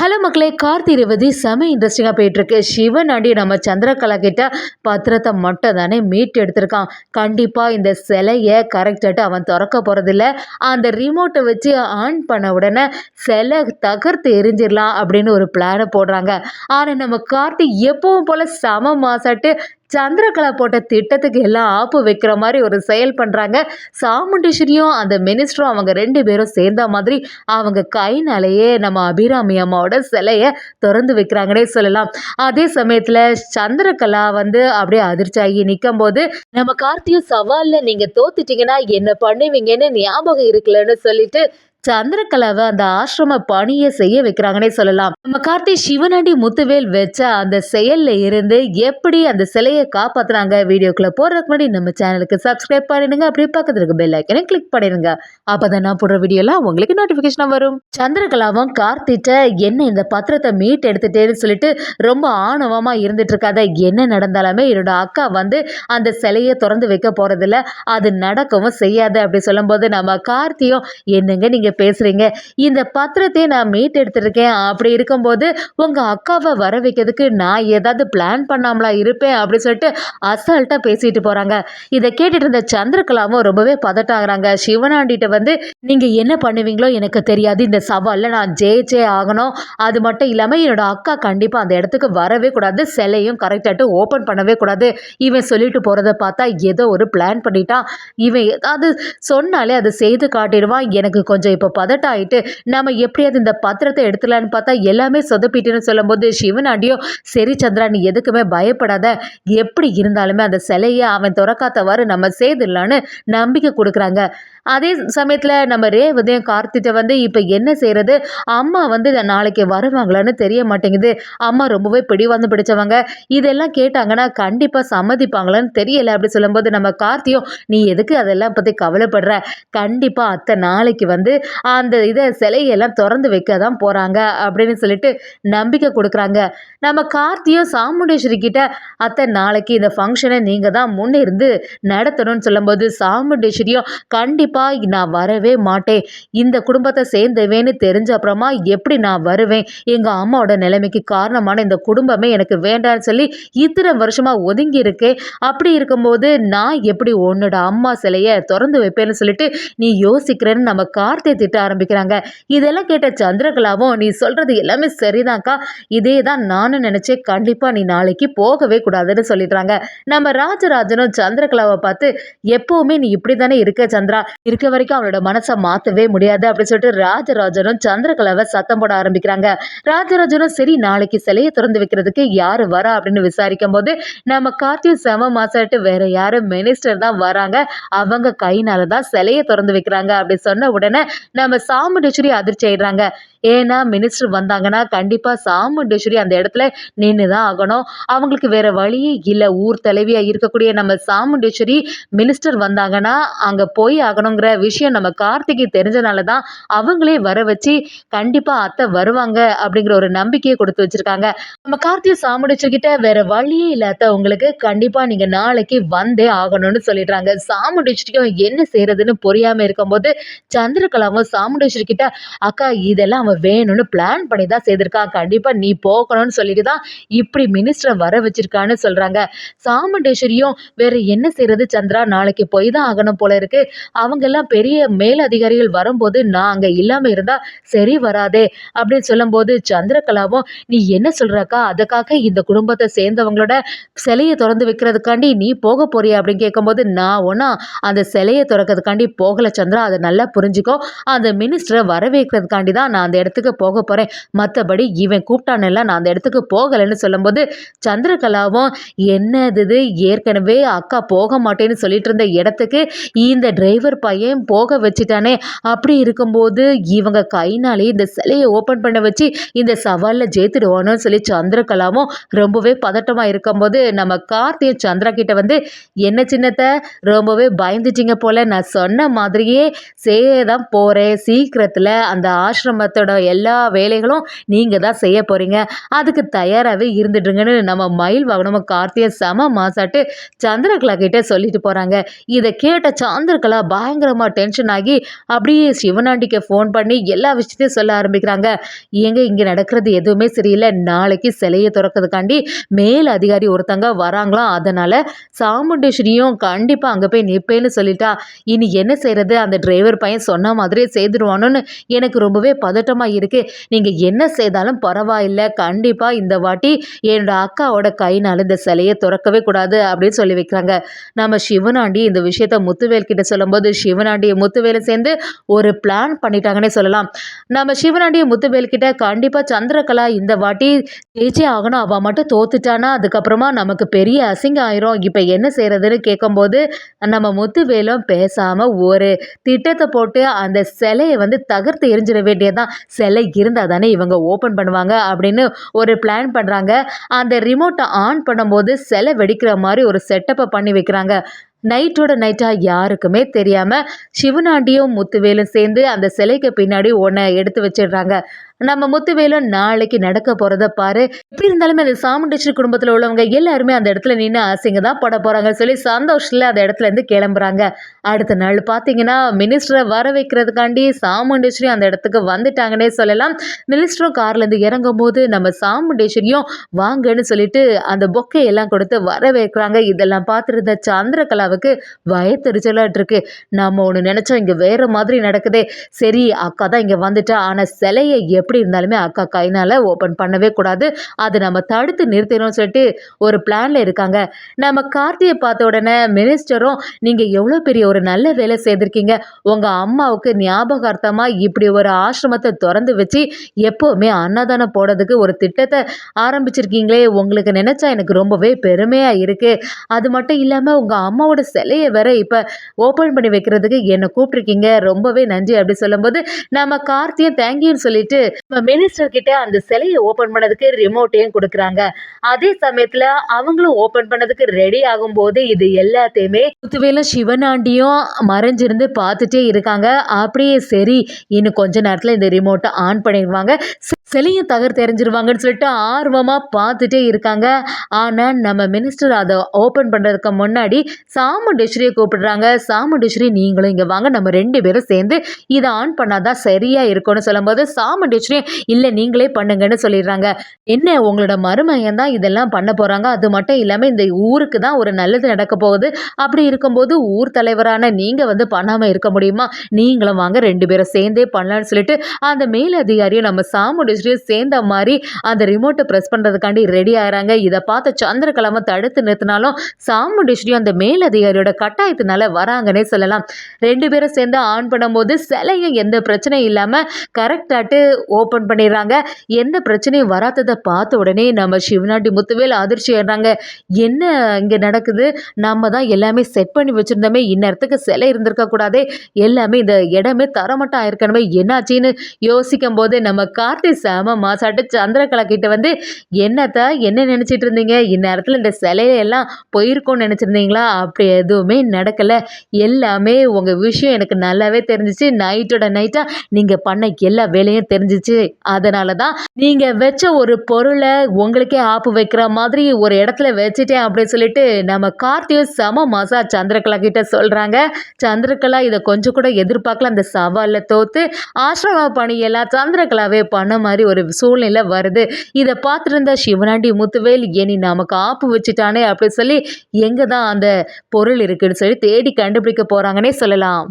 Hello மக்களே கார்த்தி ரேவதி செம இன்ட்ரெஸ்டிங்காக போயிட்டுருக்கு. சிவன் அடி நம்ம சந்திரகலா கிட்ட பத்திரத்தை மட்டும் தானே மீட் எடுத்திருக்கான். கண்டிப்பாக இந்த சிலையை கரெக்டாட்டு அவன் திறக்க போகிறதில்ல அந்த ரிமோட்டை வச்சு ஆன் பண்ண உடனே சிலை தகர்த்து எரிஞ்சிடலாம் அப்படின்னு ஒரு பிளானை போடுறாங்க. ஆனால் நம்ம கார்த்தி எப்பவும் போல் செம மாசாட்டு சந்திரகலா போட்ட திட்டத்துக்கு எல்லாம் ஆப்பு வைக்கிற மாதிரி ஒரு செயல் பண்ணுறாங்க சாமுண்டீஸ்வரியும் அந்த மினிஸ்டரும் அவங்க ரெண்டு பேரும் சேர்ந்த மாதிரி அவங்க கைனாலேயே நம்ம அபிராமி அம்மாவோட சிலையை திறந்து வைக்கிறாங்கன்னே சொல்லலாம். அதே சமயத்தில் சந்திரகலா வந்து அப்படியே அதிர்ச்சியாகி நிற்கும் போது நம்ம கார்த்தியும் சவாலில் நீங்கள் தோத்துட்டீங்கன்னா என்ன பண்ணுவீங்கன்னு ஞாபகம் இருக்குல்லன்னு சொல்லிட்டு சந்திரகலாவை அந்த ஆசிரம பணியை செய்ய வைக்கிறாங்கன்னே சொல்லலாம். நம்ம கார்த்தி சிவனடி முத்துவேல் வச்ச அந்த செயல்ல இருந்து எப்படி அந்த சிலையை காப்பாத்துறாங்க வீடியோக்குள்ள போறதுக்கு முன்னாடி நம்ம சேனலுக்கு சப்ஸ்கிரைப் பண்ணிடுங்க. அப்படியே பக்கத்துல இருக்க பெல் ஐக்கனை கிளிக் பண்ணிடுங்க. அப்பதான் நான் போடுற வீடியோலாம் உங்களுக்கு நோட்டிபிகேஷன் வரும். சந்திரகலாவும் கார்த்திட்ட என்ன இந்த பத்திரத்தை மீட் எடுத்துட்டேன்னு சொல்லிட்டு ரொம்ப ஆணவமா இருந்துட்டு இருக்காத என்ன நடந்தாலுமே என்னோட அக்கா வந்து அந்த சிலையை திறந்து வைக்க போறதில்ல. அது நடக்கவும் செய்யாது. அப்படி சொல்லும்போது நம்ம கார்த்தியும் என்னங்க நீங்க நீங்கள் பேசுகிறீங்க இந்த பத்திரத்தை நான் மீட் எடுத்துருக்கேன். அப்படி இருக்கும்போது உங்கள் அக்காவை வர வைக்கிறதுக்கு நான் ஏதாவது பிளான் பண்ணாமலா இருப்பேன் அப்படின்னு சொல்லிட்டு அசால்ட்டாக பேசிட்டு போகிறாங்க இதை கேட்டுட்டு இருந்த சந்திரகலாவும் ரொம்பவே பதட்டாகிறாங்க. சிவனாண்டிகிட்ட வந்து நீங்கள் என்ன பண்ணுவீங்களோ எனக்கு தெரியாது. இந்த சவாலில் நான் ஜெயிச்சே ஆகணும். அது மட்டும் இல்லாமல் என்னோட அக்கா கண்டிப்பாக அந்த இடத்துக்கு வரவே கூடாது. சிலையும் கரெக்டாகிட்டு ஓப்பன் பண்ணவே கூடாது. இவன் சொல்லிட்டு போகிறத பார்த்தா ஏதோ ஒரு பிளான் பண்ணிட்டான். இவன் ஏதாவது சொன்னாலே அதை செய்து காட்டிடுவான். எனக்கு கொஞ்சம் இப்போ பதட்டாயிட்டு நம்ம எப்படியாவது இந்த பத்திரத்தை எடுத்துலான்னு பார்த்தா எல்லாமே சொதப்பிட்டுன்னு சொல்லும்போது சிவனாண்டியோ சரி சந்திரா நீ எதுக்குமே பயப்படாத. எப்படி இருந்தாலுமே அந்த சிலையை அவன் திறக்காதவாறு நம்ம செய்திடலான்னு நம்பிக்கை கொடுக்குறாங்க. அதே சமயத்தில் நம்ம ரேவதியும் கார்த்திட்ட வந்து இப்போ என்ன செய்கிறது அம்மா வந்து நாளைக்கு வருவாங்களான்னு தெரிய மாட்டேங்குது. அம்மா ரொம்பவே பிடிவாந்து பிடிச்சவங்க. இதெல்லாம் கேட்டாங்கன்னா கண்டிப்பாக சம்மதிப்பாங்களான்னு தெரியலை. அப்படி சொல்லும்போது நம்ம கார்த்தியும் நீ எதுக்கு அதெல்லாம் பற்றி கவலைப்படுற? கண்டிப்பாக அத்தை நாளைக்கு வந்து அந்த இதை சிலையெல்லாம் திறந்து வைக்க தான் போகிறாங்க அப்படின்னு சொல்லிட்டு நம்பிக்கை கொடுக்குறாங்க. நம்ம கார்த்தியும் சாமுண்டேஸ்வரி கிட்ட அத்தை நாளைக்கு இந்த ஃபங்க்ஷனை நீங்கள் தான் முன்னிருந்து நடத்தணும்னு சொல்லும்போது சாமுண்டேஸ்வரியும் கண்டிப்பாக நான் வரவே மாட்டேன். இந்த குடும்பத்தை சேர்ந்தவேன்னு தெரிஞ்ச அப்புறமா எப்படி நான் வருவேன்? எங்கள் அம்மாவோட நிலைமைக்கு காரணமான இந்த குடும்பமே எனக்கு வேண்டான்னு சொல்லி இத்தனை வருஷமாக ஒதுங்கி இருக்கேன். அப்படி இருக்கும்போது நான் எப்படி உன்னோட அம்மா சிலையை திறந்து வைப்பேன்னு சொல்லிட்டு நீ யோசிக்கிறேன்னு நம்ம கார்த்தியை திட்ட ஆரம்பிக்கிறாங்க. இதெல்லாம் கேட்ட சந்திரகலாவும் நீ சொல்கிறது எல்லாமே சரிதான்க்கா. இதே தான் நானும் நினச்சேன். கண்டிப்பாக நீ நாளைக்கு போகவே கூடாதுன்னு சொல்லிடுறாங்க. நம்ம ராஜராஜனும் சந்திரகலாவை பார்த்து எப்போவுமே நீ இப்படி தானே இருக்க சந்திரா. இருக்க வரைக்கும் அவளோட மனசை மாற்றவே முடியாது. அப்படின்னு சொல்லிட்டு ராஜராஜனும் சந்திரகலாவை சத்தம் போட ஆரம்பிக்கிறாங்க. ராஜராஜனும் சரி நாளைக்கு சிலையை திறந்து வைக்கிறதுக்கு யார் வரா? அப்படின்னு விசாரிக்கும் போது நம்ம கார்த்தியும் செம மாசாட்டு வேற யாரும் மினிஸ்டர் தான் வராங்க. அவங்க கையினால தான் சிலையை திறந்து வைக்கிறாங்க. அப்படி சொன்ன உடனே நம்ம சாமுண்டேஸ்வரி அதிர்ச்சி ஆயிடுறாங்க. ஏன்னா மினிஸ்டர் வந்தாங்கன்னா கண்டிப்பாக சாமுண்டேஸ்வரி அந்த இடத்துல நின்று தான் ஆகணும். அவங்களுக்கு வேற வழியே இல்லை. ஊர் தலைவியாக இருக்கக்கூடிய நம்ம சாமுண்டேஸ்வரி மினிஸ்டர் வந்தாங்கன்னா அங்கே போய் ஆகணுங்கிற விஷயம் நம்ம கார்த்திகை தெரிஞ்சனால தான் அவங்களே வர வச்சு கண்டிப்பாக அத்தை வருவாங்க அப்படிங்கிற ஒரு நம்பிக்கையை கொடுத்து வச்சிருக்காங்க. நம்ம கார்த்திகை சாமுண்டேஸ்வரி கிட்ட வேற வழியே இல்லை அத்தை. உங்களுக்கு கண்டிப்பாக நீங்கள் நாளைக்கு வந்தே ஆகணும்னு சொல்லிடுறாங்க. சாமுண்டேஸ்வரிக்கும் என்ன செய்யறதுன்னு புரியாமல் இருக்கும்போது சந்திரகலாவும் சாமுண்டேஸ்வரி கிட்ட அக்கா இதெல்லாம் அவன் வேணும்னு பிளான் பண்ணி தான் செய்திருக்கான். கண்டிப்பாக நீ போகணும்னு சொல்லிட்டு தான் இப்படி மினிஸ்டரை வர வச்சிருக்கான்னு சொல்கிறாங்க சாமுண்டேஸ்வரியும் வேற என்ன செய்யறது சந்திரா? நாளைக்கு போய் தான் ஆகணும் போல இருக்கு. அவங்கெல்லாம் பெரிய மேல் அதிகாரிகள் வரும்போது நான் அங்கே இல்லாமல் இருந்தால் சரி வராதே அப்படின்னு சொல்லும்போது சந்திரகலாவும் நீ என்ன சொல்கிறக்கா அதுக்காக இந்த குடும்பத்தை சேர்ந்தவங்களோட சிலையை திறந்து வைக்கிறதுக்காண்டி நீ போக போறியா? அப்படின்னு கேட்கும்போது நான் ஒன்றா அந்த சிலையை திறக்கிறதுக்காண்டி போகலை சந்திரா. அதை நல்லா புரிஞ்சுக்கோ. அந்த மினிஸ்டரை வரவேற்கிறதுக்காண்டி தான் நான் அந்த இடத்துக்கு போக போகிறேன் மற்றபடி இவன் கூப்பிட்டானெல்லாம் நான் அந்த இடத்துக்கு போகலைன்னு சொல்லும்போது சந்திரகலாவும் என்னது ஏற்கனவே அக்கா போக மாட்டேன்னு சொல்லிட்டு இருந்த இடத்துக்கு இந்த டிரைவர் பையன் போக வச்சுட்டானே. அப்படி இருக்கும்போது இவங்க கைனாலே இந்த சிலையை ஓப்பன் பண்ண வச்சு இந்த சவாலில் ஜெயித்துடுவானு சொல்லி சந்திரகலாவும் ரொம்பவே பதட்டமாக இருக்கும்போது நம்ம கார்த்தியும் சந்திரா கிட்ட வந்து என்ன சின்னத்தை? ரொம்பவே பயந்துட்டீங்க போல. நான் சொன்ன மாதிரியே சேதான் தான் போகிறேன் போகிறேன் சீக்கிரத்தில் அந்த ஆசிரமத்தோட எல்லா வேலைகளும் நீங்கள் தான் செய்ய போகிறீங்க அதுக்கு தயாராகவே இருந்துட்டுருங்கன்னு நம்ம மயில் வாகனமும் கார்த்தியை செம மாசாட்டு சந்திரகலா கிட்டே சொல்லிட்டு போகிறாங்க இதை கேட்ட சந்திரகலா பயங்கரமாக டென்ஷன் ஆகி அப்படியே சிவனாண்டிக்கு ஃபோன் பண்ணி எல்லா விஷயத்தையும் சொல்ல ஆரம்பிக்கிறாங்க. ஏங்க இங்கே நடக்கிறது எதுவுமே சரியில்லை. நாளைக்கு சிலையை திறக்கிறதுக்காண்டி மேல் அதிகாரி ஒருத்தங்க வராங்களாம் அதனால் சாமுண்டேஸ்வரியும் கண்டிப்பாக அங்கே போய் நிற்பேன்னு சொல்லிட்டா. இனி என்ன செய்கிறது அந்த டிரைவர் பையன் சொன்ன மாதிரி மாதிரியே செய்துடுவானோன்னு எனக்கு ரொம்பவே பதட்டமாக இருக்குது நீங்கள் என்ன செய்தாலும் பரவாயில்லை. கண்டிப்பாக இந்த வாட்டி என்னோட அக்காவோட கைனால் இந்த சிலையை திறக்கவே கூடாது அப்படின்னு சொல்லி வைக்கிறாங்க. நம்ம சிவனாண்டி இந்த விஷயத்த முத்துவேல் கிட்ட சொல்லும்போது சிவனாண்டியை முத்துவேலை சேர்ந்து ஒரு பிளான் பண்ணிட்டாங்கன்னே சொல்லலாம். நம்ம சிவனாண்டியை முத்துவேல் கிட்ட கண்டிப்பாக சந்திரகலா இந்த வாட்டி ஜெயிச்சே ஆகணும். அவள் மட்டும் தோத்துட்டானா? அதுக்கப்புறமா நமக்கு பெரிய அசிங்கம் ஆயிரும் இப்போ என்ன செய்கிறதுன்னு கேட்கும்போது நம்ம முத்துவேலும் பேசாமல் ஒரு திட்டத்தை போட்டு அந்த சிலையை வந்து தகர்த்து எரிஞ்சிட வேண்டியதான் சிலை இருந்தால் தானே இவங்க ஓப்பன் பண்ணுவாங்க அப்படின்னு ஒரு பிளான் பண்ணுறாங்க அந்த ரிமோட்டை ஆன் பண்ணும்போது சிலை வெடிக்கிற மாதிரி ஒரு செட்டப்பை பண்ணி வைக்கிறாங்க. நைட்டோட நைட்டாக யாருக்குமே தெரியாமல் சிவனாண்டியும் முத்துவேலும் சேர்ந்து அந்த சிலைக்கு பின்னாடி ஒன்றை எடுத்து வச்சிடுறாங்க. நம்ம முத்துவேலு நாளைக்கு நடக்க போகிறத பாரு. எப்படி இருந்தாலுமே அந்த சாமுண்டேஸ்வரி குடும்பத்தில் உள்ளவங்க எல்லாருமே அந்த இடத்துல நின்று ஆசைங்க தான் பட போகிறாங்கன்னு சொல்லி சந்தோஷத்தில் அந்த இடத்துல இருந்து கிளம்புறாங்க. அடுத்த நாள் பார்த்தீங்கன்னா மினிஸ்டரை வர வைக்கிறதுக்காண்டி சாமுண்டேஸ்வரி அந்த இடத்துக்கு வந்துட்டாங்கன்னே சொல்லலாம். மினிஸ்டரும் கார்லேருந்து இறங்கும் போது நம்ம சாமுண்டேஸ்வரியும் வாங்கன்னு சொல்லிட்டு அந்த பொக்கையெல்லாம் கொடுத்து வர வைக்கிறாங்க. இதெல்லாம் பார்த்துருந்த சந்திரகலாவுக்கு வயத்தெரிச்சலாட்டு இருக்கு. நம்ம ஒன்று நினச்சோம் இங்கே வேற மாதிரி நடக்குதே. சரி அக்கா தான் இங்கே வந்துட்டா. ஆனால் சிலையை எப்படி எப்படி இருந்தாலுமே அக்கா கைனால் ஓப்பன் பண்ணவே கூடாது. அதை நம்ம தடுத்து நிறுத்தணும்னு சொல்லிட்டு ஒரு பிளானில் இருக்காங்க. நம்ம கார்த்தியை பார்த்த உடனே மினிஸ்டரும் நீங்கள் எவ்வளோ பெரிய ஒரு நல்ல வேலை செய்திருக்கீங்க. உங்கள் அம்மாவுக்கு ஞாபகார்த்தமாக இப்படி ஒரு ஆசிரமத்தை திறந்து வச்சு எப்போவுமே அன்னதானம் போடுறதுக்கு ஒரு திட்டத்தை ஆரம்பிச்சிருக்கீங்களே. உங்களுக்கு நினச்சா எனக்கு ரொம்பவே பெருமையாக இருக்குது அது மட்டும் இல்லாமல் உங்கள் அம்மாவோட சிலையை வேற இப்போ ஓப்பன் பண்ணி வைக்கிறதுக்கு என்னை கூப்பிட்ருக்கீங்க ரொம்பவே நன்றி. அப்படி சொல்லும்போது நம்ம கார்த்தியும் தேங்க்யூன்னு சொல்லிட்டு மினிஸ்டர் கிட்ட அந்த சிலையை ஓப்பன் பண்ணதுக்கு ரிமோட்டையும் கொடுக்குறாங்க? அதே சமயத்தில் அவங்களும் ஓப்பன் பண்ணதுக்கு ரெடி ஆகும்போது இது எல்லாத்தையுமே முத்துவேலும் சிவனாண்டியும் மறைஞ்சிருந்து பார்த்துட்டே இருக்காங்க. அப்படியே சரி இன்னும் கொஞ்ச நேரத்தில் இந்த ரிமோட்டை ஆன் பண்ணிடுவாங்க. சிலையை தகர் தெரிஞ்சிருவாங்கன்னு சொல்லிட்டு ஆர்வமாக பார்த்துட்டே இருக்காங்க. ஆனால் நம்ம மினிஸ்டர் அதை ஓப்பன் பண்ணுறதுக்கு முன்னாடி சாமுண்டேஸ்வரியை கூப்பிடுறாங்க. சாமுண்டேஸ்வரி நீங்களும் இங்கே வாங்க. நம்ம ரெண்டு பேரும் சேர்ந்து இதை ஆன் பண்ணாதான் சரியாக இருக்கும்னு சொல்லும்போது சாமுண்டேஸ்வரி இல்லை நீங்களே பண்ணுங்கன்னு சொல்லிடுறாங்க. என்ன உங்களோட மருமையன் தான் இதெல்லாம் பண்ண போகிறாங்க அது மட்டும் இல்லாமல் இந்த ஊருக்கு தான் ஒரு நல்லது நடக்க போகுது. அப்படி இருக்கும்போது ஊர் தலைவரான நீங்கள் வந்து பண்ணாமல் இருக்க முடியுமா? நீங்களும் வாங்க ரெண்டு பேரும் சேர்ந்தே பண்ணலான்னு சொல்லிட்டு அந்த மேல் அதிகாரியும் நம்ம சாமுண்டேஸ்வரி சேர்ந்த மாதிரி அந்த ரிமோட்டை ப்ரெஸ் பண்ணுறதுக்காண்டி ரெடி ஆகிறாங்க இதை பார்த்து சந்திரகலாமை தடுத்து நிறுத்தினாலும் சாமுண்டேஸ்வரியும் அந்த மேல் அதிகாரியோட கட்டாயத்தினால வராங்கன்னே சொல்லலாம். ரெண்டு பேரும் சேர்ந்து ஆன் பண்ணும்போது சிலையும் எந்த பிரச்சனையும் இல்லாமல் கரெக்டாட்டு ஓப்பன் பண்ணிடுறாங்க. எந்த பிரச்சனையும் வராததை பார்த்த உடனே நம்ம சிவநாட்டி முத்துவேல் அதிர்ச்சி ஆடுறாங்க என்ன இங்கே நடக்குது? நம்ம தான் எல்லாமே செட் பண்ணி வச்சுருந்தோமே. இந்நேரத்துக்கு சிலை இருந்திருக்க கூடாதே. எல்லாமே இந்த இடமே தரமட்டம் ஆயிருக்கணுமே. என்னாச்சின்னு யோசிக்கும் போது நம்ம கார்த்தி சாம மாசாட்டு சந்திரகலா கிட்ட வந்து என்னத்த என்ன நினச்சிட்டு இருந்தீங்க? இந்நேரத்தில் இந்த சிலையெல்லாம் போயிருக்கோன்னு நினச்சிருந்தீங்களா? அப்படி எதுவுமே நடக்கலை. எல்லாமே உங்கள் விஷயம் எனக்கு நல்லாவே தெரிஞ்சிச்சு. நைட்டோட நைட்டாக நீங்கள் பண்ண எல்லா வேலையும் தெரிஞ்சிச்சு. அதனால தான் நீங்கள் வச்ச ஒரு பொருளை உங்களுக்கே ஆப்பு வைக்கிற மாதிரி ஒரு இடத்துல வச்சுட்டேன் அப்படின்னு சொல்லிட்டு நம்ம கார்த்தியும் செம மாசா சந்திரகலா கிட்ட சொல்கிறாங்க சந்திரகலா இதை கொஞ்சம் கூட எதிர்பார்க்கல. அந்த சவாலில் தோற்று ஆசிரம பணியெல்லாம் சந்திரகலாவே பண்ண மாதிரி ஒரு சூழ்நிலை வருது. இதை பார்த்துருந்தா சிவனாண்டி முத்துவேல் இனி நமக்கு ஆப்பு வச்சுட்டானே அப்படின்னு சொல்லி எங்கே தான் அந்த பொருள் இருக்குன்னு சொல்லி தேடி கண்டுபிடிக்க போகிறாங்கன்னே சொல்லலாம்.